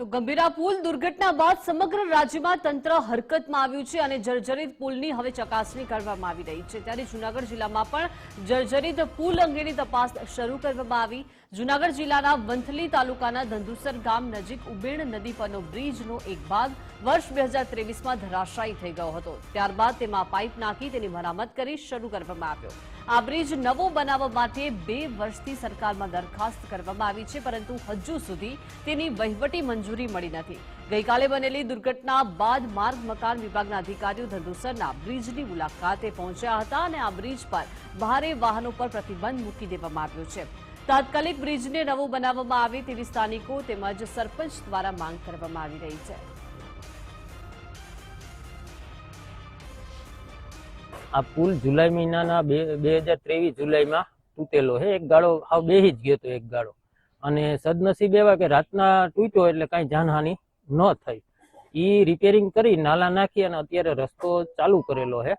તો ગંભીરા પુલ દુર્ઘટના બાદ સમગ્ર રાજ્યમાં તંત્ર હરકતમાં આવ્યું છે અને જર્જરિત પુલની હવે ચકાસણી કરવામાં આવી રહી છે. ત્યારે જૂનાગઢ જિલ્લામાં પણ જર્જરિત પુલ અંગેની તપાસ શરૂ કરવામાં આવી. જૂનાગઢ જિલ્લાના વંથલી તાલુકાના ધંધુસર ગામ નજીક ઉબેણ નદી પરનો બ્રિજનો એક ભાગ વર્ષ બે હજાર ત્રેવીસમાં ધરાશાયી થઈ ગયો હતો. ત્યારબાદ તેમાં પાઇપ નાખી તેની મરામત કરી શરૂ કરવામાં આવ્યો. આ બ્રિજ નવો બનાવવા માટે બે વર્ષથી સરકારમાં દરખાસ્ત કરવામાં આવી છે, પરંતુ હજુ સુધી તેની વહીવટી મંજૂરી મળી નથી. ગઈકાલે બનેલી દુર્ઘટના બાદ માર્ગ, મકાન વિભાગના અધિકારીઓ ધંધુસરના બ્રિજની મુલાકાતે પહોંચ્યા હતા અને આ બ્રિજ પર ભારે વાહનો પર પ્રતિબંધ મૂકી દેવામાં આવ્યો છે. તાત્કાલિક બ્રિજને નવો બનાવવામાં આવે તેવી સ્થાનિકો તેમજ સરપંચ દ્વારા માંગ કરવામાં આવી રહી છે. આ પુલ જુલાઈ મહિનાના બે બે હજાર ત્રેવીસ જુલાઈમાં તૂટેલો છે એક ગાળો હાવ બેહી જ ગયો હતો એક ગાળો. અને સદનસીબ એવા કે રાતના તૂટ્યો એટલે કાંઈ જાનહાનિ ન થઈ. એ રિપેરિંગ કરી નાલા નાખી અને અત્યારે રસ્તો ચાલુ કરેલો છે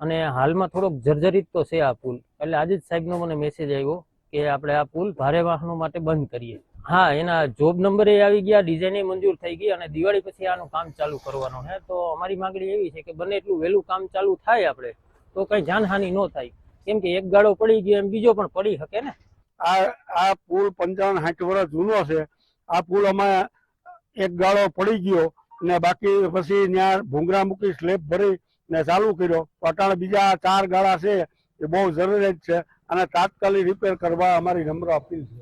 અને હાલમાં થોડોક જર્જરિત તો છે આ પુલ. એટલે આજે જ સાહેબનો મને મેસેજ આવ્યો કે આપણે આ પુલ ભારે વાહનો માટે બંધ કરીએ. હા, એના જોબ નંબરે આવી ગયા ડિઝાઇન મંજૂર થઈ ગઈ અને દિવાળી પછી આનું કામ ચાલુ કરવાનું છે તો અમારી માંગણી એવી છે કે બને એટલું વહેલું કામ ચાલુ થાય આપણે. તો કઈ જાનહાનિ ન થાય. કેમ કે એક ગાળો પડી ગયો એમ બીજો પણ પડી શકે ને. આ આ પુલ પંચાવન સાઠ વર્ષ જૂનો છે. આ પુલ અમે એક ગાળો પડી ગયો ને બાકી પછી ત્યાં ભૂંગરા મૂકી સ્લેબ ભરી ને ચાલુ કર્યો. પટાણ બીજા ચાર ગાળા છે એ બહુ જરૂરી છે અને તાત્કાલિક રિપેર કરવા અમારી નમ્ર અપીલ છે.